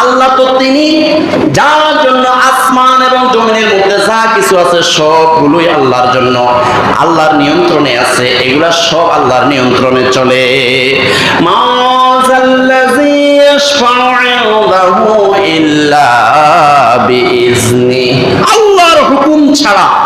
আল্লাহ তো তিনি যার জন্য আসমান এবং জমিনের মধ্যে যা কিছু আছে সবগুলোই আল্লাহর জন্য। আল্লাহর নিয়ন্ত্রণে আছে, এগুলা সব আল্লাহর নিয়ন্ত্রণে চলে। আল্লাহর হুকুম ছাড়া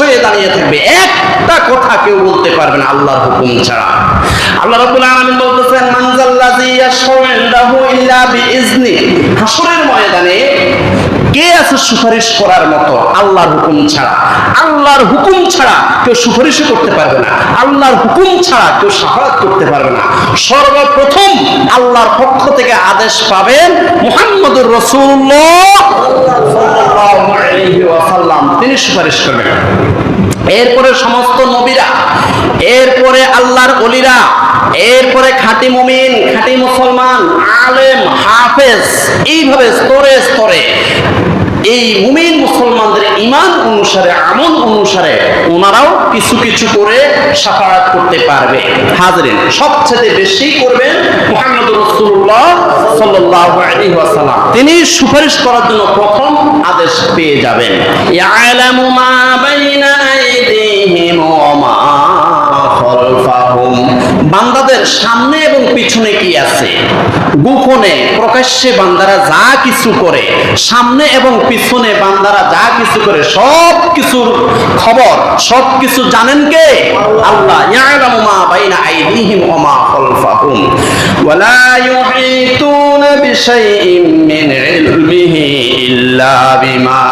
হয়ে দাঁড়িয়ে থাকবে। একটা কথা কেউ বলতে পারবে না, আল্লাহর হুকুম ছাড়া। আল্লাহ রাব্বুল আলামিন বলতেছেন, মানজাল্লাযী ইয়াশফাউ ইল্লা সুপারিশ করার মতো আল্লাহর হুকুম ছাড়া। আল্লাহর হুকুম ছাড়া কেউ সুপারিশ করতে পারবে না। আল্লাহর হুকুম ছাড়া কেউ সাহায্য করতে পারবে না। সর্বপ্রথম আল্লাহর পক্ষ থেকে আদেশ পাবেন মুহাম্মদুর ওয়াসাল্লাম। তিনি সুপারিশ করবেন। এরপরে সমস্ত নবীরা, এরপরে আল্লাহর অলিরা এরপরে খাঁটি মুমিন, খাঁটি মুসলমান, আলেম, হাফেজ, এইভাবে স্তরে স্তরে এই মুমিন মুসলমানদের ইমান অনুসারে, আমল অনুসারে ওনারাও কিছু কিছু করে সাফারাত করতে পারবে। হাজরিন, সবচেয়ে বেশি করবেন মুহাম্মদ রাসূলুল্লাহ সাল্লাল্লাহু আলাইহি ওয়াসাল্লাম। তিনি সুপারিশ করার জন্য প্রথম আদেশ পেয়ে যাবেন। বান্দাদের সামনে এবং পিছনে কি আছে? গোপনে প্রকাশ্যে বান্দারা যা কিছু করে, সামনে এবং পিছনে বান্দারা যা কিছু করে সব কিছুর খবর সব কিছু জানেন কে? আল্লাহ। বাইনা আইদিহিম ওয়া মা খালফাহুম। ইউহিতুনা বিশাইইন মিন ইলমিহি ইল্লা বিমা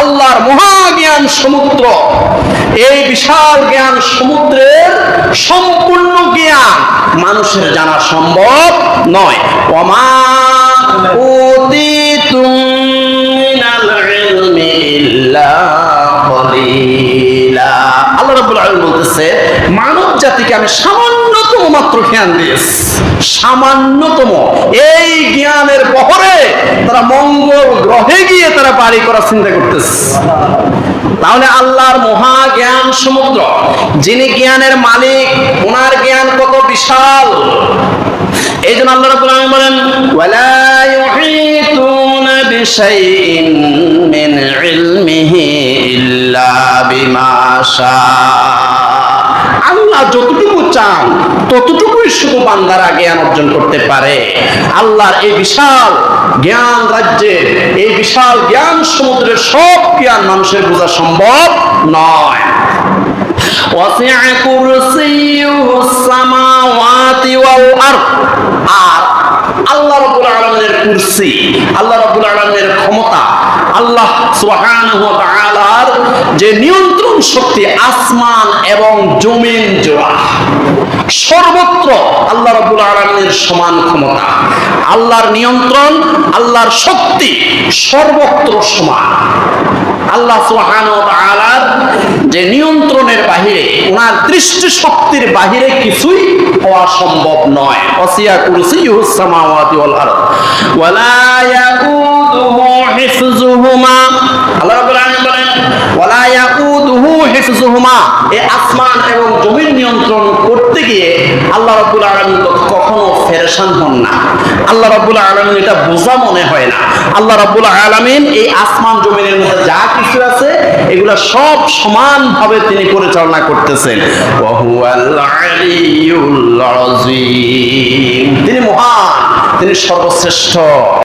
আল্লাহর মহাজ্ঞান সমুদ্র। এই বিশাল জ্ঞান সমুদ্রের সম্পূর্ণ জ্ঞান মানুষের জানা সম্ভব নয়। অমা আল্লাহ আলামিন বলতেছে মানব জাতিকে আমি মাত্র জ্ঞান দিয়েছি। সামান্যতম এই জ্ঞানের বহরে তারা মঙ্গল গ্রহে গিয়ে তারা বাড়ি করার চিন্তা করতেছে। তাহলে আল্লাহর মহা জ্ঞান সমুদ্র, যিনি জ্ঞানের মালিক, ওনার জ্ঞান কত বিশাল। এই জন্য আল্লাহ রাব্বুল আলামিন বলেন, ওয়ালা ইউহিতুনা বিশাইইন মিন ইলমিহি ইল্লা বিমা শা আল্লাহ যতটুকু চান, ততটুকুই শুধু বান্দারা জ্ঞান অর্জন করতে পারে। আল্লাহর এই বিশাল জ্ঞান রাজ্যে, এই বিশাল জ্ঞান সমুদ্রের সব জ্ঞান মানুষের বোঝা সম্ভব নয়। আর আল্লাহ কুরসি আল্লাহ রাব্বুল আলামিনের ক্ষমতা, আল্লাহ সুবহানাহু ওয়া তাআলার যে নিয়ন্ত্রণ শক্তি আসমান এবং জমিন জোড়া, সর্বত্র আল্লাহ রাব্বুল আলামিনের সমান ক্ষমতা। আল্লাহর নিয়ন্ত্রণ, আল্লাহর শক্তি সর্বত্র সমান। আল্লাহ সুবহানাহু ওয়া তাআলার যে নিয়ন্ত্রণের বাহিরে, ওনার দৃষ্টি শক্তির বাহিরে কিছুই হওয়া সম্ভব নয়। অসিয়া কুরসি ইউসামাওয়াতি ওয়াল আরদ। ওয়ালা ইয়াকুদুহু হিফযুহুমা। আল্লাহ রাব্বুল আলামিন বলেন ইয়াকুদুহু এই আসমান এবং জমিন নিয়ন্ত্রণ করতে গিয়ে আল্লাহ রাব্বুল আলামিন কখনো ফেরেশান হন না। আল্লাহ রাব্বুল আলামিন এটা বোঝা মনে হয় না। আল্লাহ রাব্বুল আলামিন এই আসমান জমিনের মধ্যে যা কিছু আছে, এগুলা সব সমানভাবে তিনি পরিচালনা করতেছেন। তিনি মহান, তিনি সর্বশ্রেষ্ঠ।